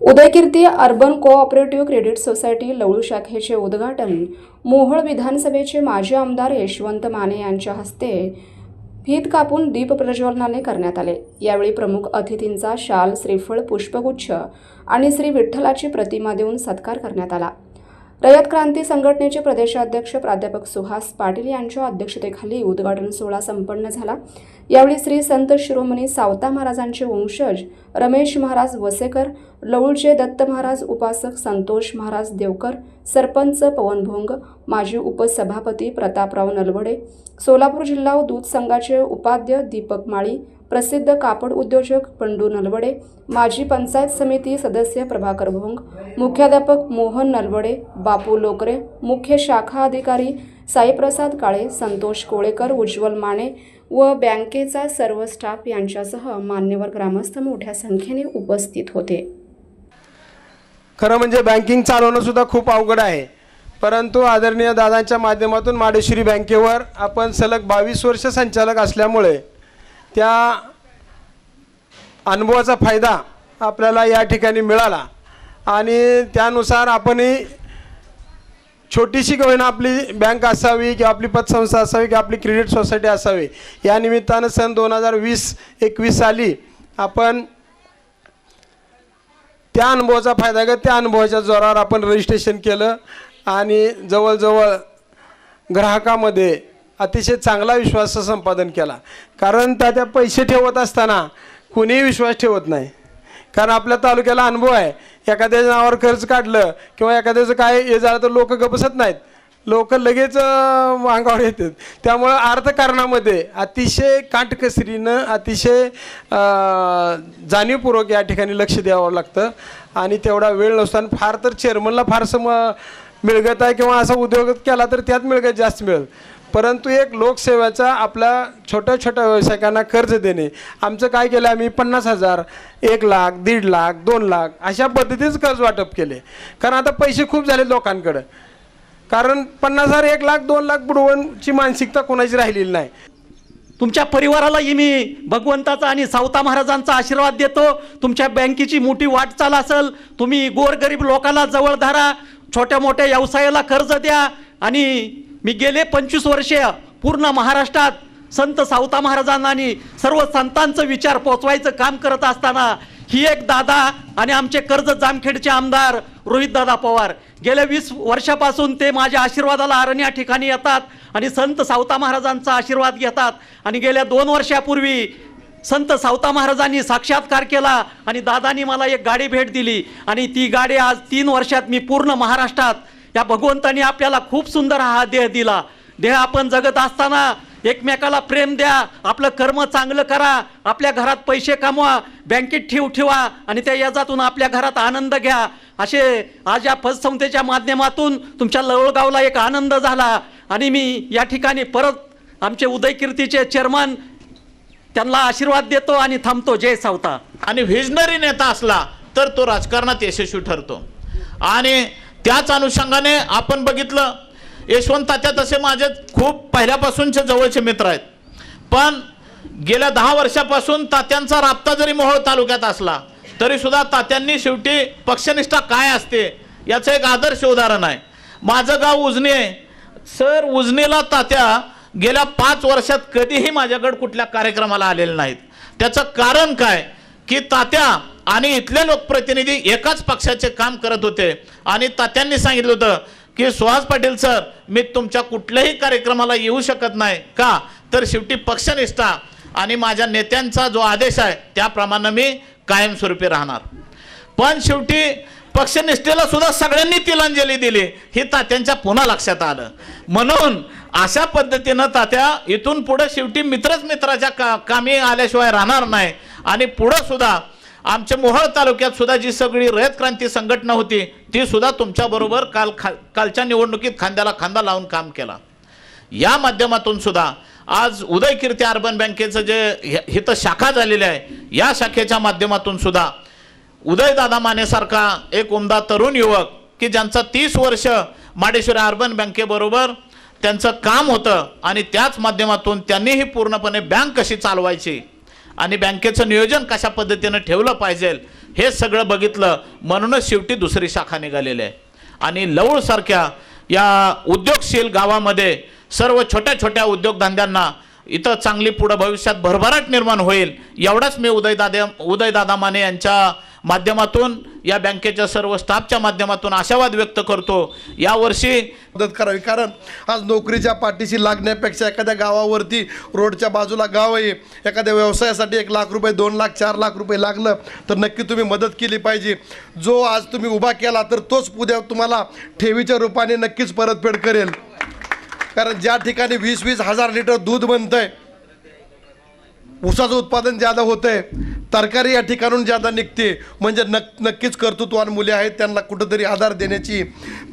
Udaykirti urban cooperative credit society Lavalu शाखेचे उद्घाटन मोहोळ विधानसभेचे माजी आमदार यशवंत माने यांच्या हस्ते फीत कापून दीप प्रज्वलनाने करण्यात आले. यावेळी प्रमुख अतिथींचा शाल श्रीफळ पुष्पगुच्छ आणि श्री विठ्ठलाची प्रतिमा देऊन सत्कार करण्यात आला. रयत क्रांती संघटनेचे प्रदेशाध्यक्ष प्राध्यापक सुहास पाटील यांच्या अध्यक्षतेखाली उद्घाटन सोहळा संपन्न झाला. यावेळी श्री संत शिरोमणी सावता महाराजांचे वंशज रमेश महाराज वसेकर लवळचे दत्त महाराज उपासक संतोष महाराज देवकर सरपंच पवन भोंग माजी उपसभापती प्रतापराव नलवडे सोलापूर जिल्हा दूध संघाचे उपाध्य दीपक माळी प्रसिद्ध कापड उद्योजक पंडू नलवडे माजी पंचायत समिती सदस्य प्रभाकर भोंग मुख्याध्यापक मोहन नलवडे बापू लोकरे मुख्य शाखा अधिकारी साईप्रसाद काळे संतोष कोळेकर उज्ज्वल माने व बँकेचा सर्व स्टाफ यांच्यासह मान्यवर ग्रामस्थ मोठ्या संख्येने उपस्थित होते. खरं म्हणजे बँकिंग चालवणं सुद्धा खूप अवघड आहे. परंतु आदरणीय दादांच्या माध्यमातून माडेश्वरी बँकेवर आपण सलग बावीस वर्ष संचालक असल्यामुळे त्या अनुभवाचा फायदा आपल्याला या ठिकाणी मिळाला. आणि त्यानुसार आपणही छोटीशी का होईना आपली बँक असावी किंवा आपली पतसंस्था असावी किंवा आपली क्रेडिट सोसायटी असावी या निमित्तानं सन दोन हजार वीस एकवीस साली आपण त्या अनुभवाचा फायदा घेत त्या अनुभवाच्या जोरावर आपण रजिस्ट्रेशन केलं आणि जवळजवळ ग्राहकामध्ये अतिशय चांगला विश्वास संपादन केला. कारण त्या त्या पैसे ठेवत असताना कुणीही विश्वास ठेवत नाही. कारण आपल्या तालुक्याला अनुभव आहे. एखाद्याच्या नावावर खर्च काढलं किंवा एखाद्याचं काय हे झालं तर लोक गपसत नाहीत. लोक लगेच अंगावर येतात. त्यामुळं अर्थकारणामध्ये अतिशय काटकसरीनं अतिशय जाणीवपूर्वक या ठिकाणी लक्ष द्यावं लागतं. आणि तेवढा वेळ नसताना फार तर चेअरमनला फारसं म मिळगत आहे किंवा असा उद्योग केला तर त्यात मिळगत जास्त मिळेल. परंतु एक लोकसेवेचा आपल्या छोट्या छोट्या व्यावसायिकांना कर्ज देणे. आमचं काय केलं आम्ही? पन्नास हजार एक लाख दीड लाख दोन लाख अशा पद्धतीचं कर्ज वाटप केले. कारण आता पैसे खूप झाले लोकांकडं. कारण पन्नास हजार एक लाख दोन लाख बुडवणची मानसिकता कोणाची राहिलेली नाही. तुमच्या परिवारालाही मी भगवंताचा आणि सावता महाराजांचा आशीर्वाद देतो. तुमच्या बँकेची मोठी वाटचाल असेल तुम्ही गोरगरीब लोकांना जवळ धरा. छोट्या मोठ्या व्यवसायाला कर्ज द्या आणि मी गेले पंचवीस वर्षे पूर्ण महाराष्ट्रात संत सावता महाराजांना आणि सर्व संतांचं विचार पोचवायचं काम करत असताना ही एक दादा आणि आमचे कर्ज जामखेडचे आमदार रोहित दादा पवार गेल्या वीस वर्षापासून ते माझ्या आशीर्वादाला आरण या ठिकाणी येतात आणि संत सावता महाराजांचा आशीर्वाद घेतात. आणि गेल्या दोन वर्षापूर्वी संत सावता महाराजांनी साक्षात्कार केला आणि दादानी मला एक गाडी भेट दिली. आणि ती गाडी आज तीन वर्षात मी पूर्ण महाराष्ट्रात या भगवंतानी आपल्याला खूप सुंदर हा देह दिला. देह आपण जगत असताना एकमेकाला प्रेम द्या आपलं कर्म चांगलं करा आपल्या घरात पैसे कमवा बँकेत ठेव ठेवा आणि त्या याजातून आपल्या घरात आनंद घ्या. असे आज या पतसंस्थेच्या माध्यमातून तुमच्या लवळगावला एक आनंद झाला आणि मी या ठिकाणी परत आमचे उदयकीर्तीचे चेअरमन त्यांना आशीर्वाद देतो आणि थांबतो. जय सावता. आणि व्हिजनरी नेता असला तर तो राजकारणात यशस्वी ठरतो. आणि त्याच अनुषंगाने आपण बघितलं यशवंत तात्या तसे माझे खूप पहिल्यापासूनचे जवळचे मित्र आहेत. पण गेल्या दहा वर्षापासून तात्यांचा राबता जरी मोहोळ तालुक्यात असला तरीसुद्धा तात्यांनी शेवटी पक्षनिष्ठा काय असते याचं एक आदर्श उदाहरण आहे. माझं गाव उजने सर उजनेला तात्या गेल्या पाच वर्षात कधीही माझ्याकडे कुठल्या कार्यक्रमाला आलेले नाहीत. त्याचं कारण काय? की तात्या आणि इथले लोकप्रतिनिधी एकाच पक्षाचे काम करत होते. आणि तात्यांनी सांगितलं होतं की सुहास पाटील सर मी तुमच्या कुठल्याही कार्यक्रमाला येऊ शकत नाही. का? तर शेवटी पक्षनिष्ठा आणि माझ्या नेत्यांचा जो आदेश आहे त्याप्रमाणे मी कायमस्वरूपी राहणार. पण शेवटी पक्षनिष्ठेला सुद्धा सगळ्यांनी तिलांजली दिली. ही तात्यांच्या पुन्हा लक्षात आलं. म्हणून अशा पद्धतीनं तात्या इथून पुढे शेवटी मित्रच मित्राच्या का कामी आल्याशिवाय राहणार नाही. आणि पुढं सुद्धा आमच्या मोहोळ तालुक्यात सुद्धा जी सगळी रयत क्रांती संघटना होती ती सुद्धा तुमच्याबरोबर काल खा कालच्या निवडणुकीत खांद्याला खांदा लावून काम केला. या माध्यमातून सुद्धा आज उदयकीर्ती अर्बन बँकेचं जे हिथं शाखा झालेली आहे या शाखेच्या माध्यमातून सुद्धा उदयदादा मानेसारखा एक उमदा तरुण युवक की ज्यांचा तीस वर्ष माडेश्वरी अर्बन बँकेबरोबर त्यांचं काम होतं आणि त्याच माध्यमातून त्यांनीही पूर्णपणे बँक कशी चालवायची आणि बँकेचं नियोजन कशा पद्धतीनं ठेवलं पाहिजे हे सगळं बघितलं म्हणूनच शेवटी दुसरी शाखा निघालेली आहे. आणि लवळसारख्या या उद्योगशील गावामध्ये सर्व छोट्या छोट्या उद्योगधंद्यांना इथं चांगली पुढं भविष्यात भरभराट निर्माण होईल एवढाच मी उदयदादे उदयदादा माने यांच्या माध्यमातून या बँकेच्या सर्व स्टाफच्या माध्यमातून आशावाद व्यक्त करतो. यावर्षी मदत करावी कारण आज नोकरीच्या पाठीशी लागण्यापेक्षा एखाद्या गावावरती रोडच्या बाजूला गाव आहे. एखाद्या व्यवसायासाठी एक लाख रुपये दोन लाख चार लाख रुपये लागलं तर नक्की तुम्ही मदत केली पाहिजे. जो आज तुम्ही उभा केला तर तोच उद्या तुम्हाला ठेवीच्या रूपाने नक्कीच परतफेड करेल. कारण ज्या ठिकाणी वीस वीस हजार लिटर दूध बनतंय ऊसाचं उत्पादन ज्यादा होतं आहे तरकारी या ठिकाणून ज्यादा निघते म्हणजे नक नक्कीच कर्तृत्वान मुले आहेत त्यांना कुठंतरी आधार देण्याची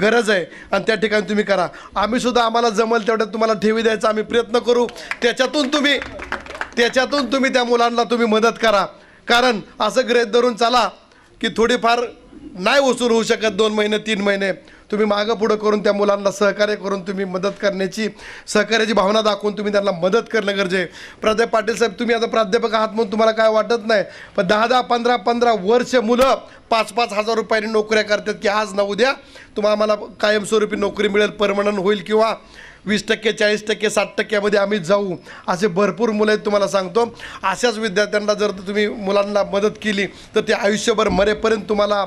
गरज आहे. आणि त्या ठिकाणी तुम्ही करा. आम्हीसुद्धा आम्हाला जमल तेवढ्यात तुम्हाला ठेवी द्यायचा आम्ही प्रयत्न करू. त्याच्यातून तुम्ही त्याच्यातून तुम्ही त्या मुलांना तुम्ही मदत करा. कारण असं गृहीत धरून चला की थोडीफार नाही वसूल होऊ शकत दोन महिने तीन महिने. तुम्ही मागं पुढं करून त्या मुलांना सहकार्य करून तुम्ही मदत करण्याची सहकार्याची भावना दाखवून तुम्ही त्यांना मदत करणं गरजे आहे. प्राध्यापक पाटील साहेब तुम्ही आता प्राध्यापक आहात म्हणून तुम्हाला काय वाटत नाही. पण दहा दहा पंधरा पंधरा वर्ष मुलं पाच पाच हजार रुपयांनी नोकऱ्या करतात की आज ना उद्या तुम्हाला आम्हाला कायमस्वरूपी नोकरी मिळेल परमनंट होईल किंवा वीस टक्के चाळीस टक्के साठ टक्क्यामध्ये आम्ही जाऊ. असे भरपूर मुलं आहेत तुम्हाला सांगतो. अशाच विद्यार्थ्यांना जर तुम्ही मुलांना मदत केली तर ते आयुष्यभर मरेपर्यंत तुम्हाला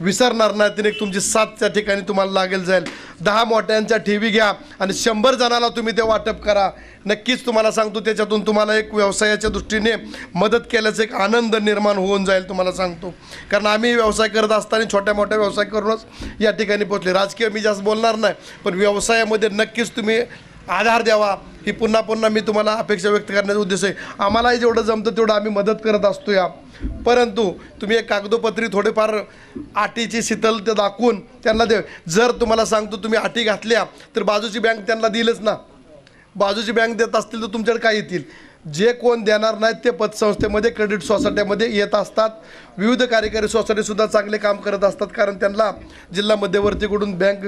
विसरणार नाही. तिने तुमची सातच्या ठिकाणी तुम्हाला लागेल जाईल. दहा मोठ्यांच्या ठेवी घ्या आणि शंभर जणाला तुम्ही ते वाटप करा. नक्कीच तुम्हाला सांगतो त्याच्यातून तुम्हाला एक व्यवसायाच्या दृष्टीने मदत केल्याचा एक आनंद निर्माण होऊन जाईल तुम्हाला सांगतो. कारण आम्ही व्यवसाय करत असताना छोट्या मोठ्या व्यवसाय करूनच या ठिकाणी पोहोचले. राजकीय मी जास्त बोलणार नाही पण व्यवसायामध्ये नक्कीच तुम्ही आधार द्यावा. ही पुन्हा पुन्हा मी तुम्हाला अपेक्षा व्यक्त करण्याचा उद्देश आहे. आम्हालाही जेवढं जमतं तेवढं आम्ही मदत करत असतो या परंतु तुम्ही एक कागदोपत्री थोडेफार अटीची शीतलता दाखवून त्यांना दे. जर तुम्हाला सांगतो तुम्ही अटी घातल्या तर बाजूची बँक त्यांना दिलच ना. बाजूची बँक देत असतील तर तुमच्याकडे काय येतील? जे कोण देणार नाहीत ते पतसंस्थेमध्ये क्रेडिट सोसायट्यामध्ये येत असतात. विविध कार्यकारी सोसायटीसुद्धा चांगले काम करत असतात कारण त्यांना जिल्हा मध्यवर्तीकडून बँक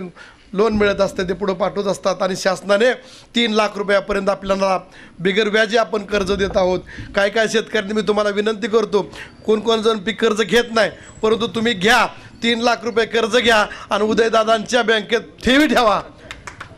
लोन मिळत असते ते पुढं पाठवत असतात आणि शासनाने तीन लाख रुपयापर्यंत आपल्याला बिगर व्याजी आपण कर्ज देत आहोत. काय काय शेतकऱ्यांनी मी तुम्हाला विनंती करतो कोण कोण जण पीक कर्ज घेत नाही परंतु तुम्ही घ्या तीन लाख रुपये कर्ज घ्या आणि उदयदादांच्या बँकेत ठेवी ठेवा.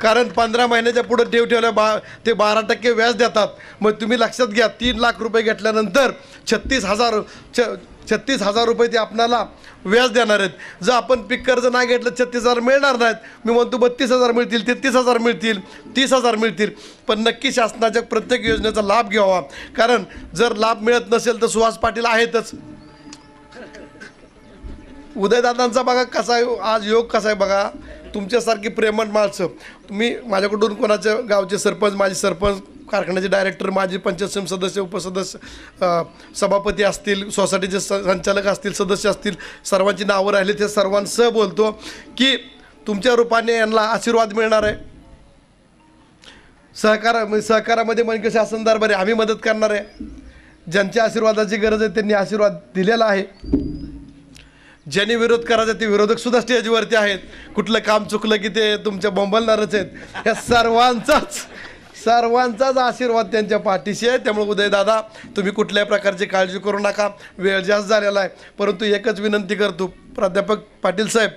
कारण पंधरा महिन्याच्या पुढे ठेव ठेवल्या बा ते बारा टक्के व्याज देतात. मग तुम्ही लक्षात घ्या तीन लाख रुपये घेतल्यानंतर छत्तीस हजार छ छत्तीस हजार रुपये ते आपणाला व्याज देणार आहेत. जर आपण पीक कर्ज नाही घेतलं छत्तीस हजार मिळणार नाहीत. मी म्हणतो बत्तीस हजार मिळतील तेहतीस हजार मिळतील तीस हजार मिळतील. पण नक्की शासनाच्या प्रत्येक योजनेचा लाभ घ्यावा. कारण जर लाभ मिळत नसेल तर सुहास पाटील आहेतच. उदयदादांचा बघा कसा आहे आज योग कसा आहे बघा. तुमच्यासारखी प्रेमळ माणसं. तुम्ही माझ्याकडून कोणाच्या गावचे सरपंच माझे सरपंच कारखान्याचे डायरेक्टर माजी पंचायत समिती सदस्य उपसदस्य सभापती असतील सोसायटीचे स संचालक असतील सदस्य असतील सर्वांची नावं राहिली ते सर्वांसह बोलतो की तुमच्या रूपाने यांना आशीर्वाद मिळणार आहे. सहकारा म्हणजे सहकारामध्ये म्हणजे शासन दरबारी आम्ही मदत करणार आहे. ज्यांच्या आशीर्वादाची गरज आहे त्यांनी आशीर्वाद दिलेला आहे. ज्यांनी विरोध करायचा ते विरोधक सुद्धा स्टेजवरती आहेत. कुठलं काम चुकलं की ते तुमच्या बंबलणारच आहेत. या सर्वांचाच सर्वांचाच आशीर्वाद त्यांच्या पाठीशी आहे. त्यामुळे उदयदादा तुम्ही कुठल्याही प्रकारची काळजी करू नका. वेळ जास्त झालेला आहे. परंतु एकच विनंती करतो प्राध्यापक पाटील साहेब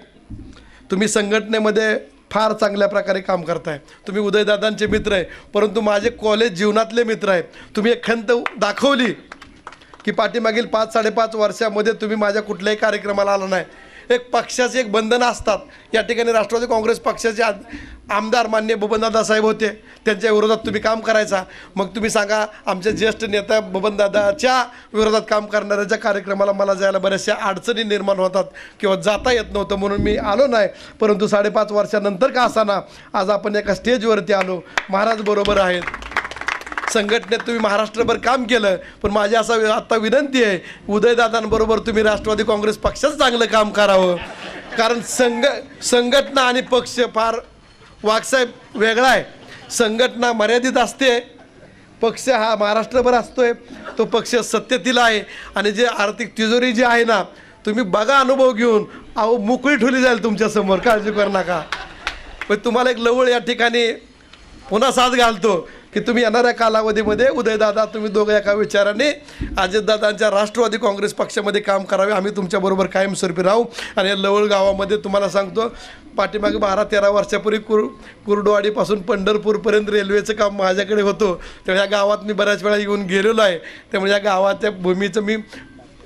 तुम्ही संघटनेमध्ये फार चांगल्या प्रकारे काम करताय. तुम्ही उदयदादांचे मित्र आहे. परंतु माझे कॉलेज जीवनातले मित्र आहेत तुम्ही एक खंत दाखवली. की पाठीमागील पाच साडेपाच वर्षामध्ये तुम्ही माझ्या कुठल्याही कार्यक्रमाला आला नाही. एक पक्षाचे एक बंधनं असतात. या ठिकाणी राष्ट्रवादी काँग्रेस पक्षाचे आमदार मान्य बबनदादा साहेब होते. त्यांच्या विरोधात तुम्ही काम करायचा. मग तुम्ही सांगा आमच्या ज्येष्ठ नेता बबनदादाच्या विरोधात काम करणाऱ्याच्या कार्यक्रमाला मला जायला बऱ्याचशा अडचणी निर्माण होतात किंवा जाता येत नव्हतं म्हणून मी आलो नाही. परंतु साडेपाच वर्षानंतर का असाना आज आपण एका स्टेजवरती आलो. महाराज बरोबर आहेत. संघटनेत तुम्ही महाराष्ट्रभर काम केलं पण माझी असा आत्ता विनंती आहे उदयदादांबरोबर तुम्ही राष्ट्रवादी काँग्रेस पक्षाचं चांगलं काम करावं. कारण संघ संघटना आणि पक्ष फार वाघसाहेब वेगळा आहे. संघटना मर्यादित असते. पक्ष हा महाराष्ट्रभर असतोय. तो पक्ष सत्यतील आहे. आणि जे आर्थिक तिजोरी जी आहे ना तुम्ही बघा अनुभव घेऊन. अहो मोकळी ठेवली जाईल तुमच्यासमोर काळजी करू नका. पण तुम्हाला एक लवळ या ठिकाणी पुन्हा साथ घालतो. की तुम्ही येणाऱ्या कालावधीमध्ये उदयदादा तुम्ही दोघं एका विचाराने अजितदादांच्या राष्ट्रवादी काँग्रेस पक्षामध्ये काम करावे. आम्ही तुमच्याबरोबर कायमस्वरूपी राहू. आणि या लवळ गावामध्ये तुम्हाला सांगतो पाठीमागे बारा तेरा वर्षापूर्वी कुर कुर्डवाडीपासून पंढरपूरपर्यंत रेल्वेचं काम माझ्याकडे होतं. त्यामुळे या गावात मी बऱ्याच वेळा येऊन गेलेलो आहे. त्यामुळे या गावाच्या भूमीचं मी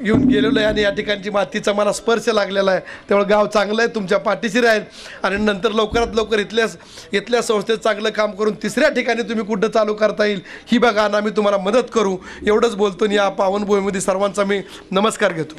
येऊन गेलेलो आहे आणि या ठिकाणची मातीचा मला स्पर्श लागलेला आहे. त्यामुळे गाव चांगलं आहे तुमच्या पाठीशी राहील. आणि नंतर लवकरात लवकर इथल्या इथल्या संस्थेत चांगलं काम करून तिसऱ्या ठिकाणी तुम्ही कुठं चालू करता येईल ही बघा आणि आम्ही तुम्हाला मदत करू. एवढंच बोलतो आणि या पावनभूमीमध्ये सर्वांचा मी नमस्कार घेतो.